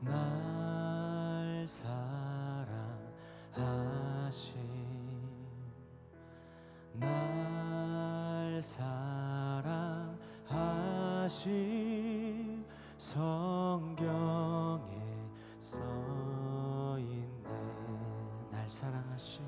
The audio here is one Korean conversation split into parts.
날 사랑하심 날 사랑하심 성경에 써 있네. 날 사랑하심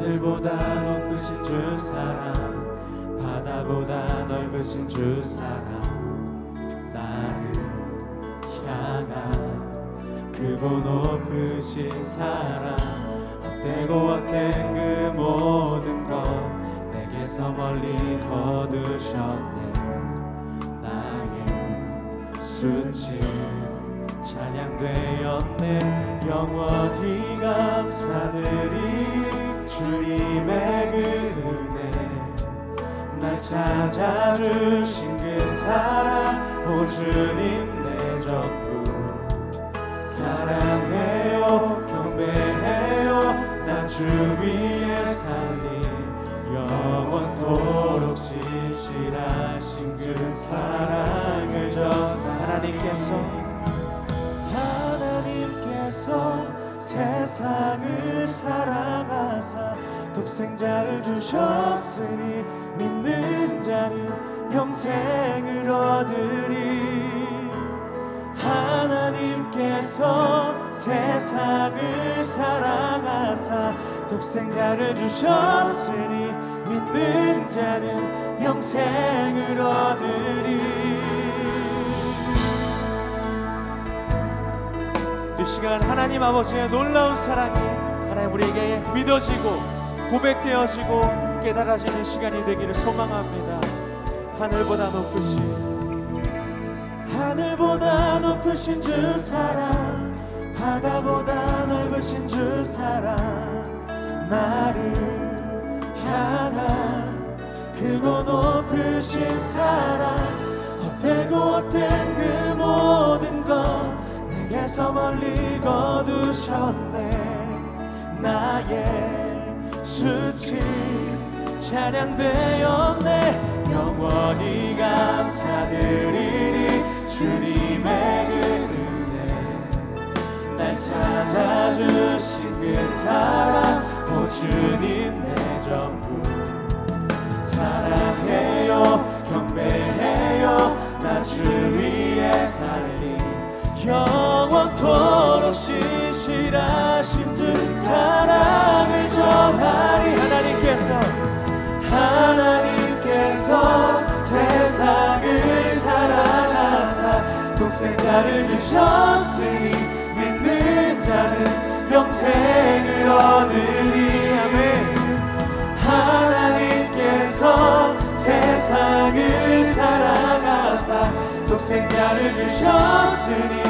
하늘보다 높으신 주 사랑 바다보다 넓으신 주 사랑. 나를 향한 크고 높으신 사랑. 헛되고 헛된 그 모든 것 내게서 멀리 거두셨네. 나의 수치 찬양되었네. 영원히 감사드리 주님의 그 은혜. 날 찾아주신 그 사랑 오 주님 내 전부 사랑해요 경배해요 나 주 위에 살리. 영원토록 신실하신 그 사랑을 전 하나님께서 세상을 사랑하사 독생자를 주셨으니 믿는 자는 영생을 얻으리. 하나님께서 세상을 사랑하사 독생자를 주셨으니 믿는 자는 영생을 얻으리 시간 하나님 아버지의 놀라운 사랑이 하나님 우리에게 믿어지고 고백되어지고 깨달아지는 시간이 되기를 소망합니다. 하늘보다 높으신 하늘보다 높으신 주 사랑 바다보다 넓으신 주 사랑 나를 향한 크고 높으신 사랑 내게서 멀리 거두셨네. 나의 수치 찬양 되었네. 영원히 감사드리리 주님의 그 은혜. 날 찾아주신 그 사랑 오 주님 내 전부. 사랑해요 경배해요 나 주 위에 살리 영원토록 신실하신 주 사랑을 전하리. 하나님께서 하나님께서 세상을 사랑하사 독생자를 주셨으니 믿는 자는 영생을 얻으리. 아멘. 하나님께서 세상을 사랑하사 독생 자를 주셨으니 믿는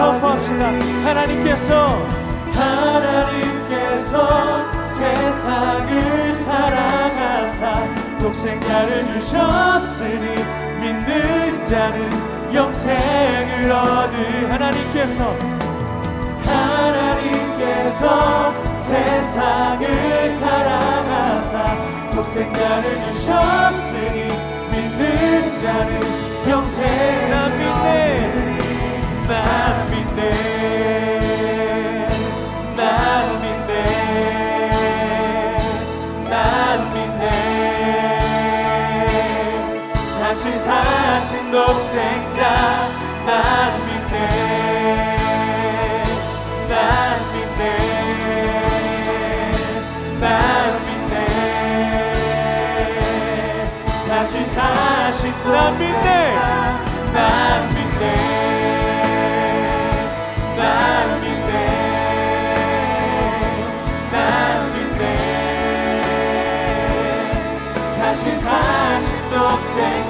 선포합시다. 하나님께서 하나님께서 세상을 사랑하사 독생 자를 주셨으니 믿는 자는 영생을 얻으 하나님께서 하나님께서 세상을 사랑하사 독생 자를 주셨으니 믿는 자는 영생 난 믿네. 난 믿네 난 난 믿네. 난 믿네. 난 믿네. 난 믿네. 다시 사신 독생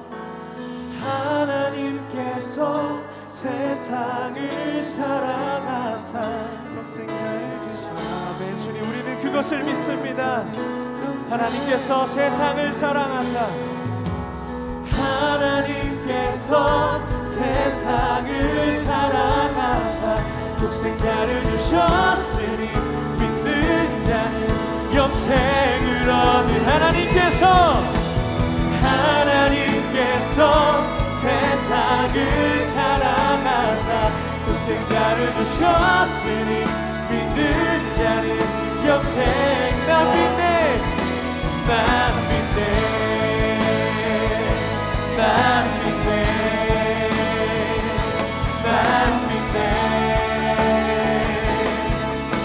하나님께서 세상을 사랑하사 독생자를 주셨 아멘. 주님 우리는 그것을 믿습니다. 하나님께서 세상을 사랑하사 하나님께서 세상을 사랑하사 독생 자를 주셨으니 믿는 자는 영생을 하나님께서 하나님께서 세상을 사랑하사 독생자를 주셨으니 믿는 자는 영생 난 믿네 난 믿네 난 믿네 난 믿네.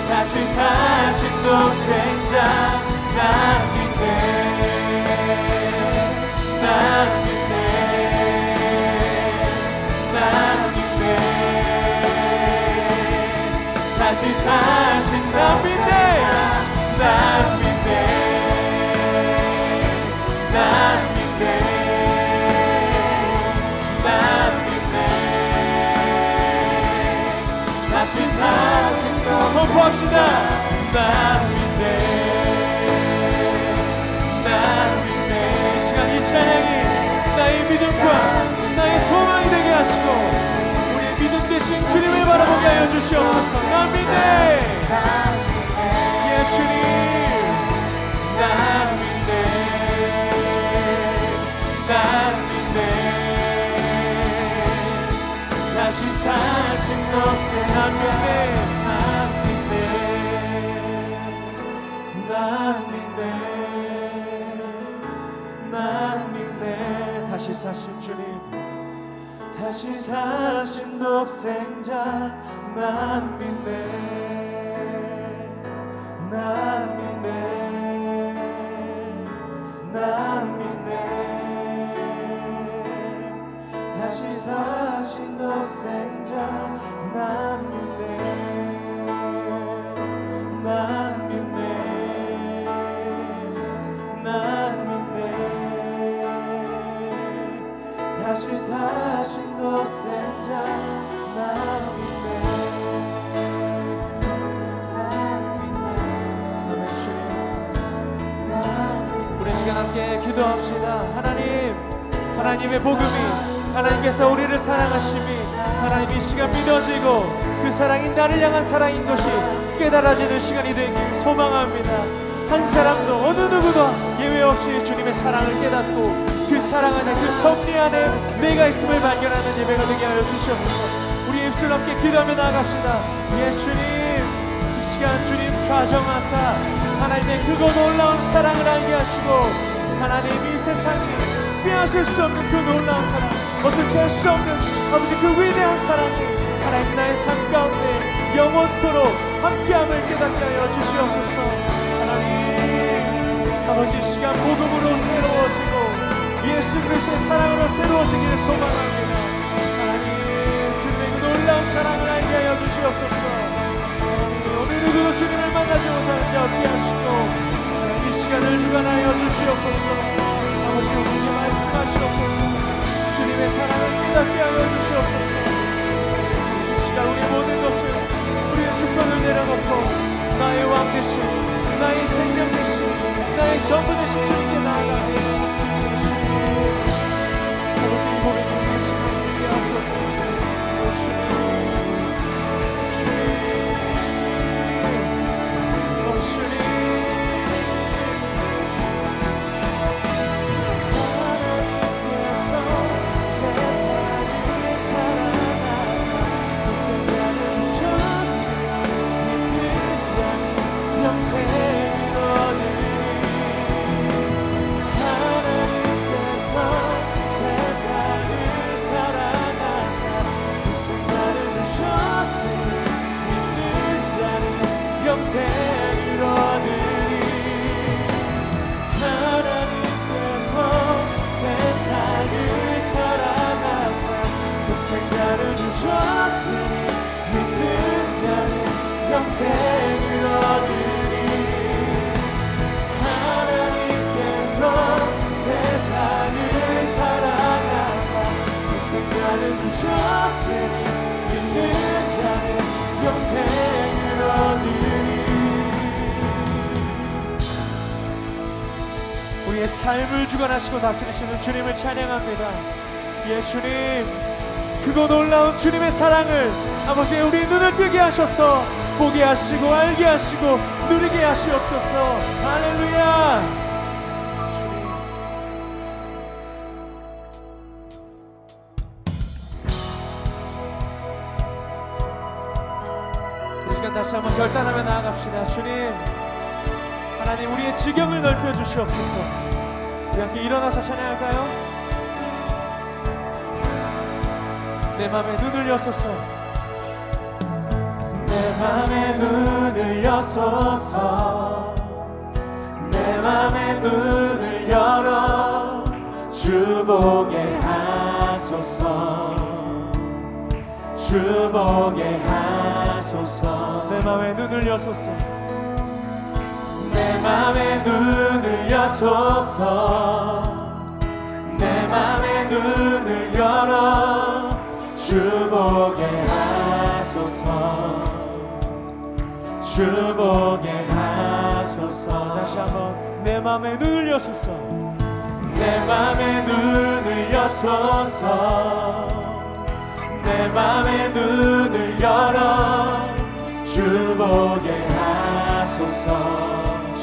다시 사신 독생자 난 믿네 다시 사신 난 믿네 바라보게 하여 주시옵소서. 난 믿네. 예수님. 난 믿네. 다시 사신 것을 난 믿네. 난 믿네. 다시 사신 주님. 다시 사신 독생자 난 믿네 함께 기도합시다. 하나님, 하나님의 복음이 하나님께서 우리를 사랑하심이 하나님 이 시간 믿어지고 그 사랑이 나를 향한 사랑인 것이 깨달아지는 시간이 되길 소망합니다. 한 사람도 어느 누구도 예외 없이 주님의 사랑을 깨닫고 그 사랑 안에 그 섭리 안에 내가 있음을 발견하는 예배가 되게 하여 주시옵소서. 우리 입술 함께 기도하며 나아갑시다. 예수님, 이 시간 주님 좌정하사 하나님의 그거 놀라운 사랑을 알게 하시고 하나님 이 세상에 빼앗을 수 없는 그 놀라운 사랑 어떻게 할 수 없는 아버지 그 위대한 사랑이 하나님 나의 삶 가운데 영원토록 함께함을 깨닫게 하여 주시옵소서. 하나님 아버지 이 시간 복음으로 새로워지고 예수 그리스도의 사랑으로 새로워지기를 소망합니다. 하나님 주님의 그 놀라운 사랑을 알게 하여 주시옵소서. 어느 누구도 주님을 만나지 못하는 자 없게 하시고 시간을 주관하여 주시옵소서. 아버지 우리에게 말씀하시옵소서. 주님의 사랑을 깨닫게 하여 주시옵소서. 이 시간 우리 모든 것을 우리의 주권을 내려놓고 나의 왕 대신 나의 생명 대신 나의 전부 대신 주님께 나아가게 주셨으니 믿는 자는 영생 삶을 주관하시고 다스리시는 주님을 찬양합니다. 예수님, 그거 놀라운 주님의 사랑을 아버지 우리 눈을 뜨게 하셔서 보게 하시고 알게 하시고 누리게 하시옵소서. 할렐루야. 다시 한번 결단하며 나아갑시다. 주님, 하나님 우리의 지경을 넓혀 주시옵소서. 우리 함께 일어나서 찬양할까요? 내 맘에 눈을 여소서. 내 맘에 눈을 여소서. 내 맘에 눈을 열어 주보게 하소서. 주보게 하소서. 내 맘에 눈을 여소서. 내 맘에 눈을 여소서. 내 맘에 눈을 열어 주보게 하소서. 주보게 하소서. 다시 한번 내 맘에 눈을 여소서. 내 맘에 눈을 여소서. 내 맘에 눈을 열어 주보게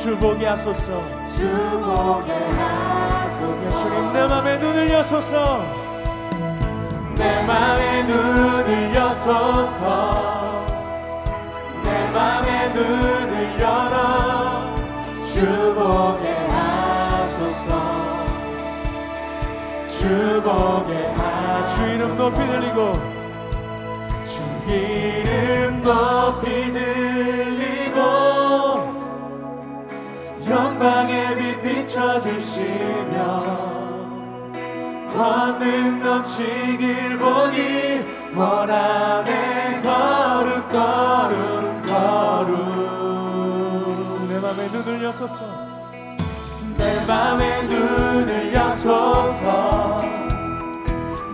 주보게 하소서. 주보게 하소서. 주님 내 맘에 눈을 여소서. 내 맘에 눈을 여소서. 내 맘에 눈을 열어. 주보게 하소서. 주보게 하주 이름 높이 들리고. 주 이름 높이 영광의 빛 비춰주시며 권능 넘치길 보니 원하네 거룩 거룩 거룩 내 맘에 눈을 여소서. 내 맘에 눈을 여소서.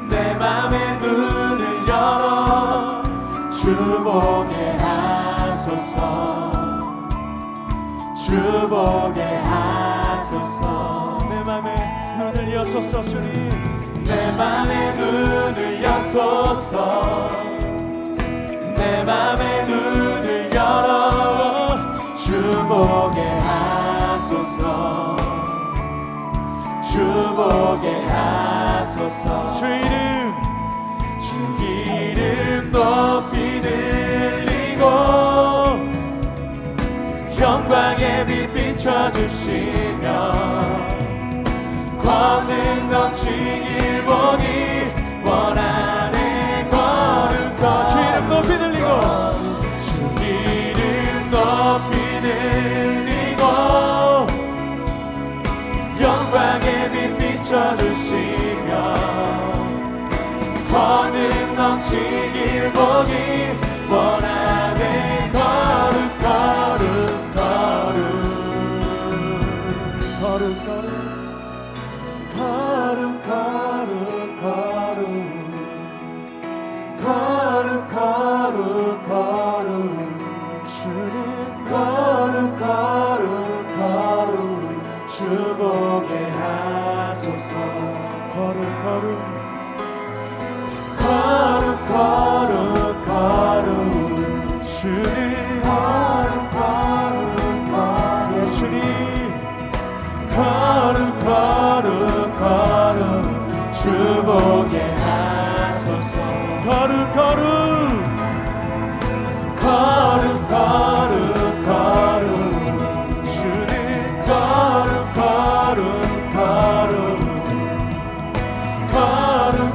내 맘에 눈을 열어 주보게 주 보게 하소서. 내 주시옵소서 주님. 내 맘의 눈을 여소서. 내 맘의 눈을 열어 주 보게 하소서. 주 보게 하소서. 주 이름. 주 이름 높이 들리고 영광의 빛 비춰주시며 권능 넘치길 보니 원하네 거룩한 주 이름 높이 들리고. 주 이름 높이 들리고 영광의 빛 비춰주시며 권능 넘치길 보니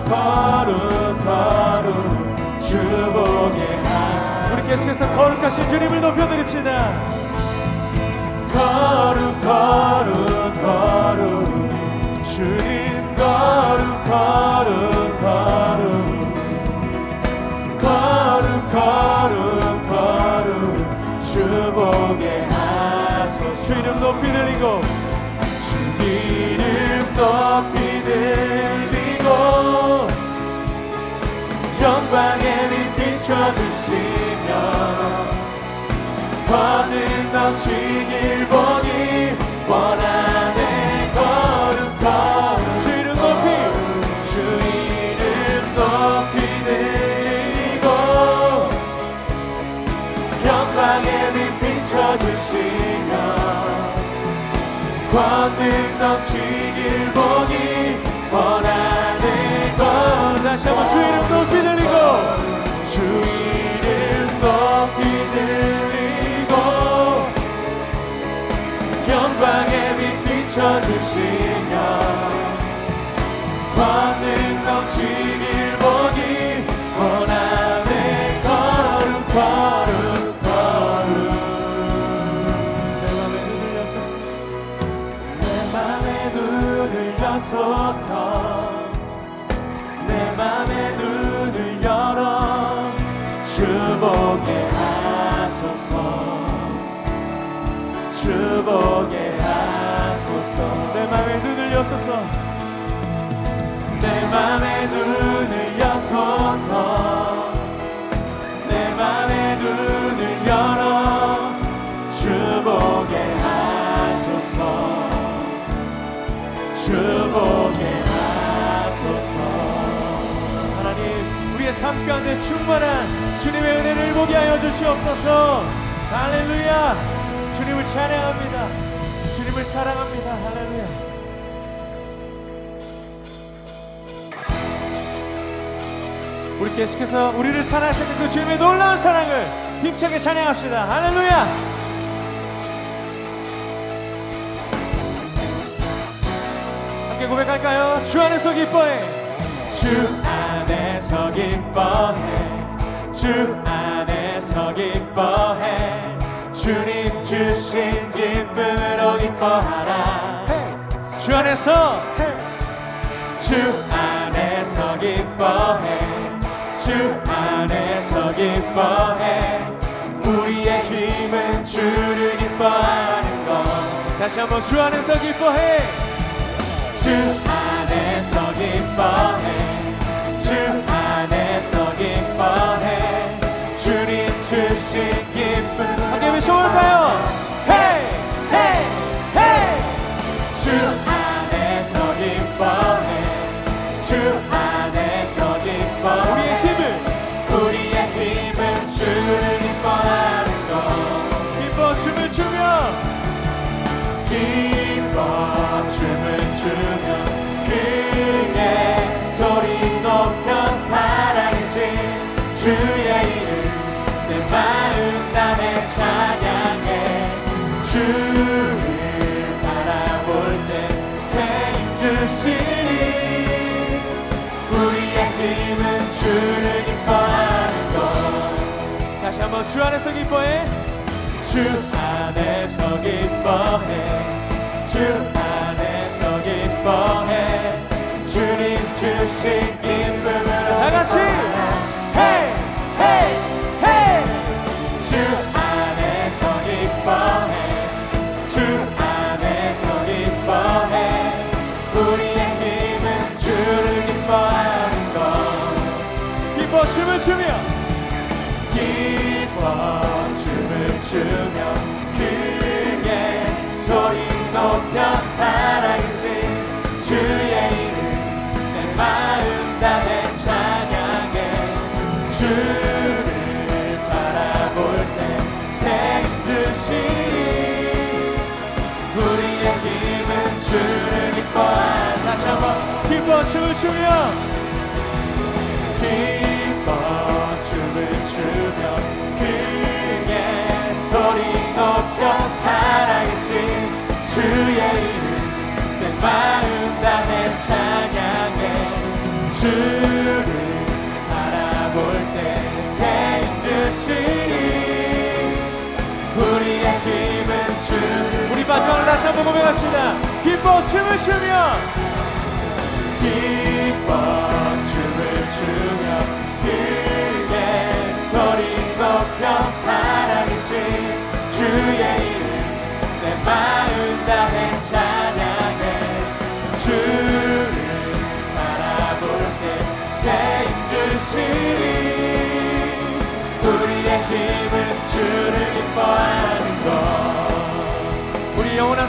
거룩 거룩 거룩 주보게 하소서 우리 계속해서 거룩하신 주님을 높여드립시다. 거룩 거룩 거룩 주님 거룩 거룩 거룩 거룩 거룩 거룩 주보게 하소서 주 이름 높이 들리고. 주 이름 높이 들리고 빛 비춰주시며 권능 넘치길 보니 원하네 거룩 거룩 주 이름 높이. 주 이름 높이 들리고 영광의 빛 비춰주시며 권능 넘치길 보니 비춰주시며 권능 넘치길 보니 원하네 거룩 거룩 거룩 내 맘에 눈을 여소서. 내 맘의 눈을 열어. 주보게 하소서. 주보게 하소서 내 맘에 눈을 여소서. 내 맘의 눈을 여소서. 내 맘의 눈을 열어. 주 보게 하소서. 주 보게 하소서. 하나님 우리의 삶 가운데 충만한 주님의 은혜를 보게 하여 주시옵소서. 할렐루야. 주님을 찬양합니다 주님을 사랑합니다. 할렐루야. 우리 계속해서 우리를 사랑하시는 그 주님의 놀라운 사랑을 힘차게 찬양합시다. 할렐루야. 함께 고백할까요? 주 안에서 기뻐해. 주 안에서 기뻐해. 주 안에서 기뻐해 기뻐하라. 주 안에서. 주 안에서 기뻐해. 주 안에서 기뻐해. 우리의 힘은 주를 기뻐하는 것. 다시 한번 주 안에서 기뻐해. 주 안에서 기뻐해. 주 안에서 기뻐해. 주님 주신 기쁨 함께 외쳐볼까요? 주의 이름 그 내 마음 담에 찬양해. 주를 바라볼 때새 힘주시니 우리의 힘은 주를 기뻐하는 것 다시 한번 주 안에서 기뻐해. 주 안에서 기뻐해. 주 안에서 기뻐해. 주님 주신 기쁨을 다 같이. 춤을 추며 기뻐 춤을 추며 크게 소리 높여 살아계신 주의 이름 내 마음 다해 찬양해 주를 바라볼 때새 힘드시니 우리의 힘은 주 우리 마지막으로 다시 한번 고백합시다. 기뻐 춤을 추며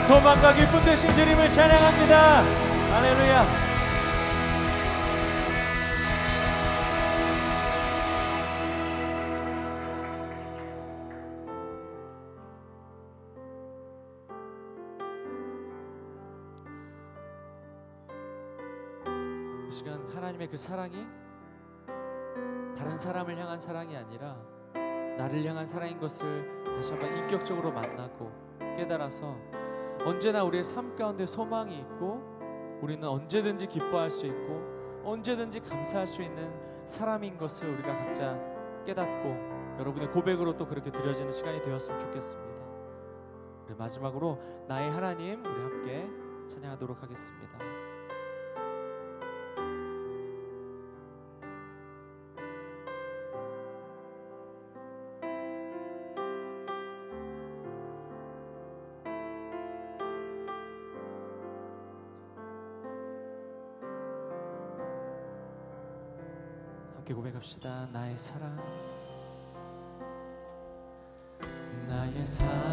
소망과 기쁨 되신 주님을 찬양합니다. 할렐루야 하나님의 그 사랑이 다른 사람을 향한 사랑이 아니라 나를 향한 사랑인 것을 다시 한번 인격적으로 만나고 깨달아서 언제나 우리의 삶 가운데 소망이 있고 우리는 언제든지 기뻐할 수 있고 언제든지 감사할 수 있는 사람인 것을 우리가 각자 깨닫고 여러분의 고백으로 또 그렇게 드려지는 시간이 되었으면 좋겠습니다. 우리 마지막으로 나의 하나님 우리 함께 찬양하도록 하겠습니다. 함께 고백합시다. 나의 사랑, 나의 사랑,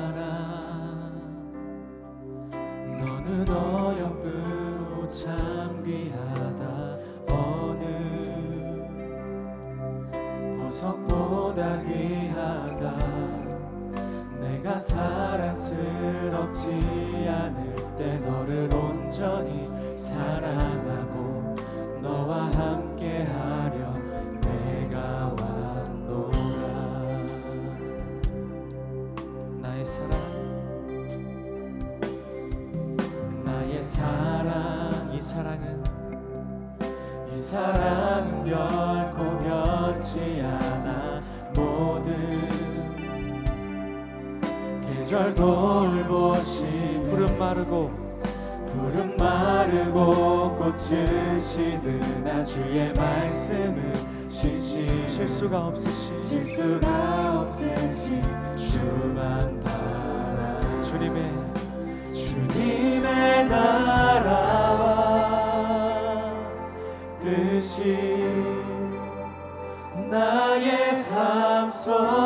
사랑 사랑은 이 사랑은 결코 변치 않아. 모든 계절 돌보시 푸른 마르고 푸른 마르고 꽃은 시드나 주의 말씀은 시시 실수가 없으신 실수가 없으신 주만 바라. 주님의 주님의 나 뜻이 나의 삶 속